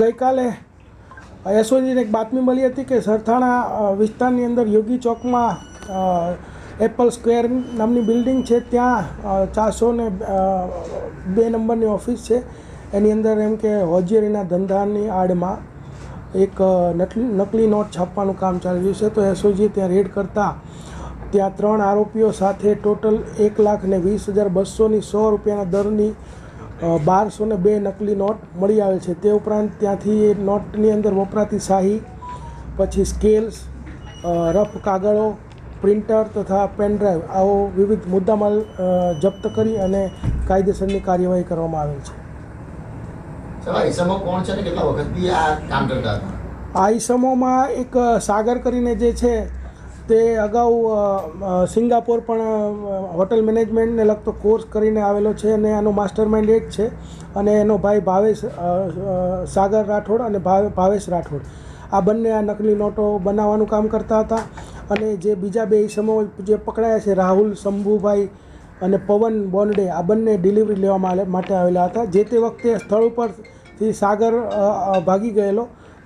ગઈકાલે એસઓજીને એક બાતમી મળી હતી કે સરથાણા વિસ્તારની અંદર યોગી ચોકમાં એપલ સ્ક્વેર નામની બિલ્ડિંગ છે. ત્યાં ચારસો ને બે નંબરની ઓફિસ છે. એની અંદર એમ કે હોજરીના ધંધાની આડમાં એક નકલી નકલી નોટ છાપવાનું કામ ચાલી રહ્યું છે. તો એસઓજી ત્યાં રેડ કરતાં ત્યાં ત્રણ આરોપીઓ સાથે ટોટલ એક લાખ ને વીસ હજાર બસોની સો રૂપિયાના દરની બારસો ને બે નકલી નોટ મળી આવે છે. તે ઉપરાંત ત્યાંથી એ નોટની અંદર વપરાતી શાહી પછી સ્કેલ્સ રફ કાગળો પ્રિન્ટર તથા પેનડ્રાઈવ આવો વિવિધ મુદ્દામાલ જપ્ત કરી અને કાયદેસરની કાર્યવાહી કરવામાં આવેલ છે. આ ઈસમોમાં એક સાગર કરીને જે છે તે અગાઉ સિંગાપોર પણ હોટલ મેનેજમેન્ટને લગતો કોર્સ કરીને આવેલો છે અને આનો માસ્ટર માઇન્ડ એ છે. અને એનો ભાઈ ભાવેશ સાગર રાઠોડ અને ભાવે- ભાવેશ રાઠોડ. આ બંને આ નકલી નોટો બનાવવાનું કામ કરતા હતા. અને જે બીજા બે ઈસમો જે પકડાયા છે, રાહુલ, શંભુભાઈ અને પવન બોન્ડે આ બંને ડિલિવરી લેવા માટે આવેલા હતા. જે તે વખતે સ્થળ ઉપરથી સાગર ભાગી ગયેલો.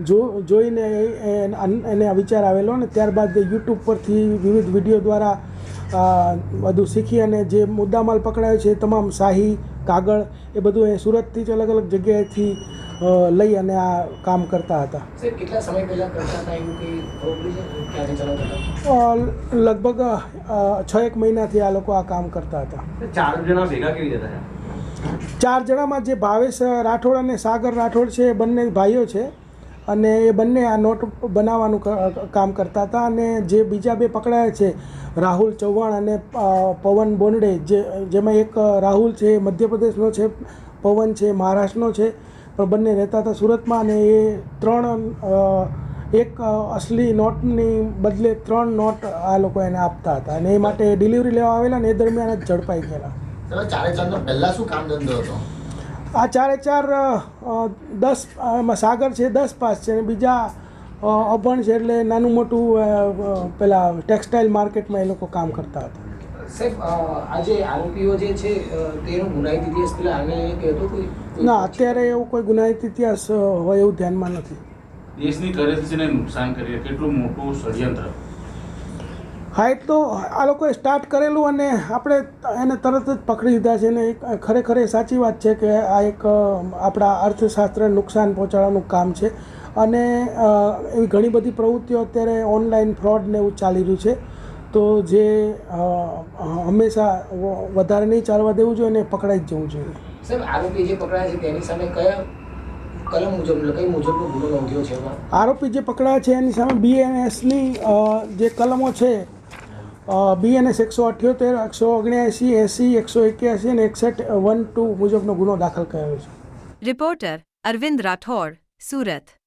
જો જોઈને એને આ વિચાર આવેલો ને ત્યારબાદ યુટ્યુબ પરથી વિવિધ વીડિયો દ્વારા બધું શીખી અને જે મુદ્દામાલ પકડાયો છે તમામ શાહી કાગળ એ બધું એ સુરતથી જ અલગ અલગ જગ્યાએથી લઈ અને આ કામ કરતા હતા. સર કેટલા સમય પહેલા કરતા હતા એવું કંઈ ખબર પડી છે? ક્યાંથી ચલાવતા હતા અ, લગભગ છ એક મહિનાથી આ લોકો આ કામ કરતા હતા. ચાર જણા ભેગા કેવી રીતે ચાર જણામાં જે ભાવેશ રાઠોડ અને સાગર રાઠોડ છે એ બંને ભાઈઓ છે. અને એ બંને આ નોટ બનાવવાનું કામ કરતા હતા અને જે બીજા બે પકડાયા છે, રાહુલ ચૌહાણ અને પવન બોનડે જે, જેમાં એક રાહુલ છે એ મધ્યપ્રદેશનો છે, પવન છે, મહારાષ્ટ્રનો છે, પણ બંને રહેતા હતા સુરતમાં અને એ ત્રણ એક અસલી નોટની બદલે ત્રણ નોટ આ લોકો એને આપતા હતા અને એ માટે ડિલિવરી લેવા આવેલા ને એ દરમિયાન જ ઝડપાઈ ગયેલા. પહેલા શું કામ ધંધો હતો? આ ચારે ચાર દસ એમાં સાગર છે દસ પાસ છે અને બીજા અભણ છે એટલે નાનું મોટું પેલા ટેક્સટાઇલ માર્કેટમાં એ લોકો કામ કરતા હતા. સાહેબ અ, આરોપીઓ જે છે તેનો ગુનાહિત ઇતિહાસ પેલા આને કહેતો કોઈ કોઈ- ના અત્યારે એવું કોઈ ગુનાહિત ઇતિહાસ હોય એવું ધ્યાનમાં નથી. દેશની કરેન્સીને નુકસાન કરીએ કેટલું મોટું ષડયંત્ર. હા એ તો આ લોકોએ સ્ટાર્ટ કરેલું અને આપણે એને તરત જ પકડી લીધા છે અને એક ખરેખર એ સાચી વાત છે કે આ એક આપણા અર્થશાસ્ત્રને નુકસાન પહોંચાડવાનું કામ છે. અને એવી ઘણી બધી પ્રવૃત્તિઓ અત્યારે ઓનલાઈન ફ્રોડ ને એવું ચાલી રહ્યું છે. તો જે હંમેશા વધારે નહીં ચાલવા દેવું જોઈએ અને પકડાઈ જ જવું જોઈએ. સર આરોપી જે પકડાયા છે તેની સામે કયા કલમ મુજબ કઈ મુજબનો ગુનો નોંધ્યો છે આરોપી જે પકડાયા છે એની સામે બીએનએસની જે કલમો છે બીએનએસ એકસો અઠ્યોતેર, એકસો ઓગણ્યાએંસી એસી, એકસો એક્યાસી અને એકસઠ, વન ટુ મુજબનો ગુનો દાખલ કર્યો છે. રિપોર્ટર અરવિંદ રાઠોડ, સુરત.